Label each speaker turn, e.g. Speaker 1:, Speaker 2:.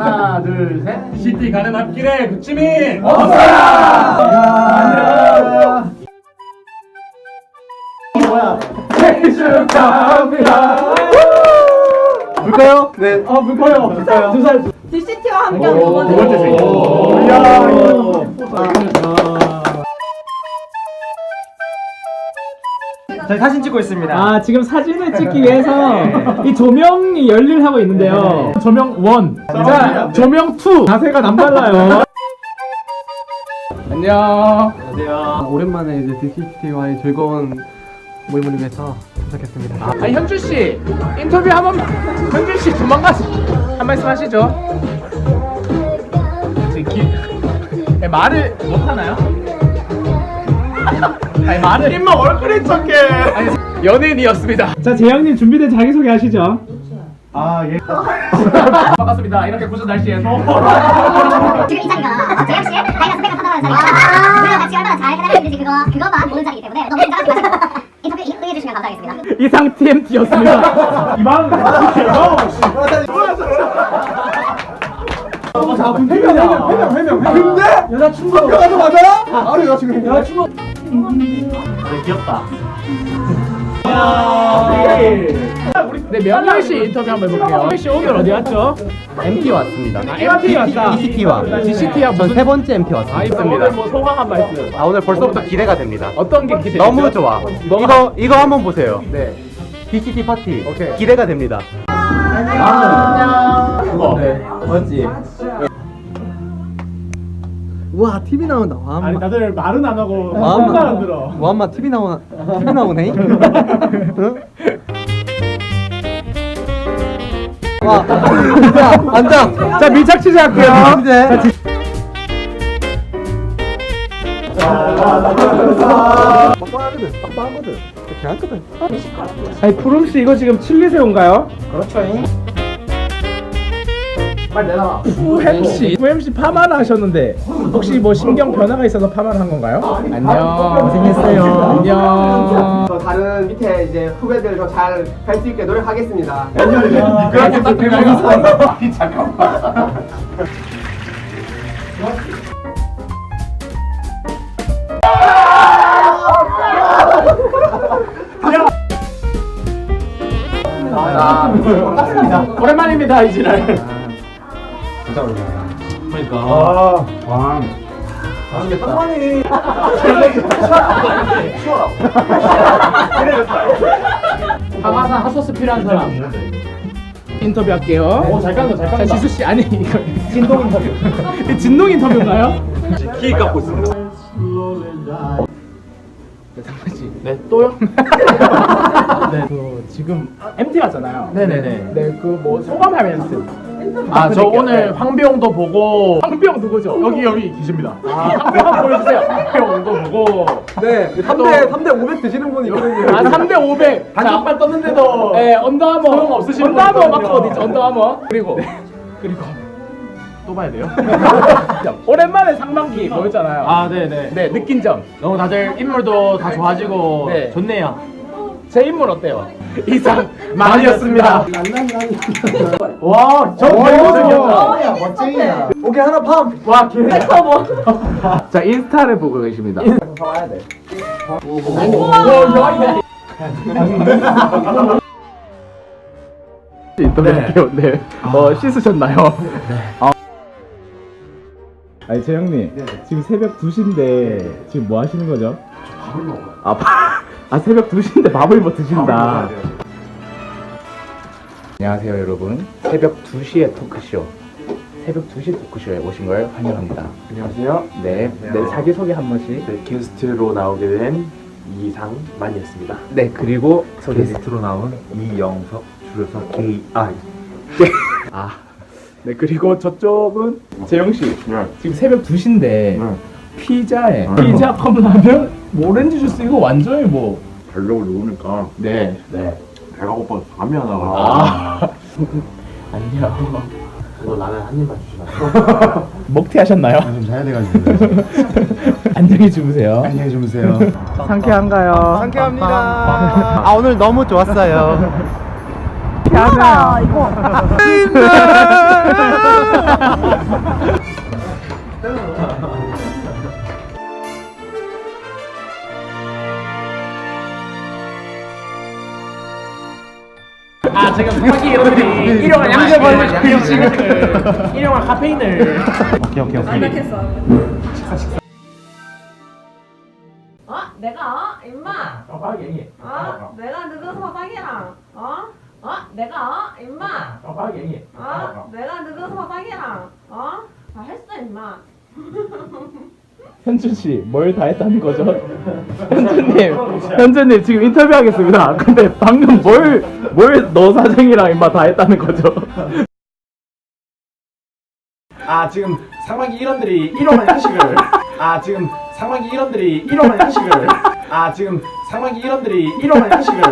Speaker 1: 하나 둘 셋.
Speaker 2: 시티 가는 앞길에 구치민
Speaker 1: 생일 축하합니다.
Speaker 3: 볼까요? 네.
Speaker 1: 아 물까요?
Speaker 3: 볼까요?
Speaker 1: 두 살.
Speaker 4: DCT와 함께한 두 번째
Speaker 2: 두 번째 생일.
Speaker 1: 이야
Speaker 3: 저희 사진 찍고 있습니다.
Speaker 5: 아 지금 사진을 찍기 위해서 이 조명이 열일하고 있는데요. 조명 1. 자 조명 2. 자세가 남달라요.
Speaker 1: 안녕
Speaker 3: 안녕하세요.
Speaker 1: 오랜만에 이제 DCT와의 즐거운 모임을 위해서 도착했습니다
Speaker 5: 아 현준 씨 인터뷰 한 번만. 현준 씨 도망가시. 한 말씀 하시죠. 지금 기... 네, 말을 못 하나요? 아니 말을
Speaker 2: 임마 얼굴이 착해
Speaker 5: 아니, 연예인이었습니다. 자 재영님 준비된 자기 소개 하시죠.
Speaker 3: 아 예.
Speaker 5: 반갑습니다. 이렇게 구전 날씨에서
Speaker 6: 지금 이 자리가 재혁 씨의 나이가 스펙을 판단하는 자리입니다. 우리가 같이 얼마나 잘 해나가는지 그거 그것만 보는 자리이기 때문에 너무 긴장하지 마시고 인터뷰 응해 주시면 감사하겠습니다.
Speaker 5: 이상 TMT였습니다. 이방 네 명렬 씨 인터뷰 한번 해볼게요. 명렬 씨 오늘 어디 왔죠?
Speaker 1: MT 왔습니다.
Speaker 5: 아, MT 왔다.
Speaker 1: DCT와
Speaker 5: DCT야
Speaker 1: 전세 번째 MT 왔습니다.
Speaker 5: 알겠습니다. 오늘 뭐 소감 한 말씀.
Speaker 1: 아 오늘 벌써부터 기대가 됩니다.
Speaker 5: 어떤 게 기대?
Speaker 1: 너무 좋아. 이거 이거 한번 보세요.
Speaker 5: 네.
Speaker 1: DCT 파티.
Speaker 5: 오케이.
Speaker 1: 기대가 됩니다
Speaker 5: 그거.
Speaker 1: 네 맞지 우와 TV 나온다 와
Speaker 5: 아니 다들 말은 안 하고
Speaker 1: 와,
Speaker 5: 말안 들어.
Speaker 1: 와 엄마 TV 나오나 TV 나오네 응? 와 자, 앉아
Speaker 5: 자 밀착 취재할게요.
Speaker 1: 이제 빡빡하거든 빡빡하거든 괜찮거든
Speaker 5: 아니 푸름 씨 이거 지금 칠리새우인가요?
Speaker 1: 그렇죠
Speaker 5: 후햄 씨, 후햄 씨 파마를 하셨는데 혹시 뭐 신경 변화가 있어서 파마를 한 건가요? 안녕.
Speaker 1: 고생했어요.
Speaker 5: 안녕.
Speaker 7: 더 다른 밑에 이제 후배들 더 잘 할 수 있게 노력하겠습니다.
Speaker 1: 그렇게 딱 잠깐만
Speaker 5: 아, 반갑습니다. 오랜만입니다 이지랄. 파마산 핫소스 필요한 사람. 인터뷰 할게요. 오 잘 깐다 잘 깐다. 자 지수 씨 아니 이거 진동 인터뷰. 이 진동 인터뷰인가요?
Speaker 2: 키 깎고 있습니다
Speaker 5: 네, 상만 씨. 네, 또요? 네, 그 지금 MT 왔잖아요.
Speaker 1: 네네네.
Speaker 5: 네, 그 뭐 소감 한 말씀.
Speaker 2: 아저 오늘 황비용도 보고
Speaker 5: 황병 누구죠?
Speaker 2: 여기 여기 계십니다
Speaker 5: 아, 황병 한번 보여주세요.
Speaker 2: 황비용도 보고
Speaker 7: 네, 3대 3대 500 드시는 분이 있거든요.
Speaker 5: 아, 3대 500.
Speaker 2: 단톡방 떴는데도
Speaker 5: 네, 언더아머.
Speaker 2: 소용 없으신 분
Speaker 5: 언더아머
Speaker 2: 있거든요.
Speaker 5: 마크 어디 있죠? 언더아머. 그리고 그리고
Speaker 2: 또 봐야 돼요?
Speaker 5: 오랜만에 상반기 보였잖아요.
Speaker 2: 아 네네
Speaker 5: 네, 느낀 점.
Speaker 2: 너무 다들 인물도 다 좋아지고
Speaker 5: 네.
Speaker 2: 좋네요
Speaker 5: 제 인물 어때요? 이상 많이었습니다.
Speaker 2: 와, 저
Speaker 5: 오,
Speaker 7: 멋쟁이야. 오케이 하나 팜.
Speaker 5: 와, 개. 자, 인스타를 보고 계십니다. 인터뷰할게요. 네. 어, 씻으셨나요? 네. 아 니, 재영님. 지금 새벽 2시인데, 지금 뭐 하시는 거죠? 밥을 먹어요. 아, 밥- 아, 새벽 2시인데 밥을 뭐 드신다. 안녕하세요, 여러분. 새벽 2시에 토크쇼. 새벽 2시 토크쇼에 오신 걸 환영합니다.
Speaker 7: 안녕하세요.
Speaker 5: 네, 네 자기소개 한 번씩.
Speaker 7: 네, 게스트로 나오게 된 이상만이었습니다.
Speaker 5: 네, 그리고 소개
Speaker 3: 게스트로 나온 이영석 줄여서 KI.
Speaker 5: 아, 네 그리고 저쪽은 재영 씨. 지금 새벽 2시인데 피자에 피자 컵라면 오렌지 주스 이거 완전히 뭐.
Speaker 3: 달력을 누우니까
Speaker 5: 네.
Speaker 3: 배가 고파서 잠이 안 나가.
Speaker 5: 아. 안녕.
Speaker 7: 이거 라면 한 입만 주시나요?
Speaker 5: 먹튀 하셨나요?
Speaker 3: 좀 자야 돼가지고.
Speaker 5: 안녕히 주무세요.
Speaker 3: 안녕히 주무세요.
Speaker 5: 상쾌한가요?
Speaker 1: 상쾌합니다 아 오늘 너무 좋았어요
Speaker 5: 나나 이거.
Speaker 2: 아 제가 부탁이 여러분이 일용한 양재 벌고 일용한 카페인을
Speaker 3: 오케이 오케이 오케이.
Speaker 4: 안락했어. 어? 내가 어? 임마.
Speaker 2: 어?
Speaker 4: 어? 내가 그 누구 서방이야? 어? 어? 내가 어? 임마.
Speaker 2: 어 빠르게 얘기해
Speaker 4: 어? 내가 누구 서방이랑 어? 다 했어 임마.
Speaker 5: 현준 씨, 뭘 다 했다는 거죠? 현준님, 현준님 지금 인터뷰하겠습니다. 근데 방금 뭘, 뭘 너 사정이랑 임마 다 했다는 거죠?
Speaker 2: 아 지금 상반기 일원들이 일용할 양식을 아 지금 상반기 일원들이 일용할 양식을 아 지금 상반기 일원들이 일용할 양식을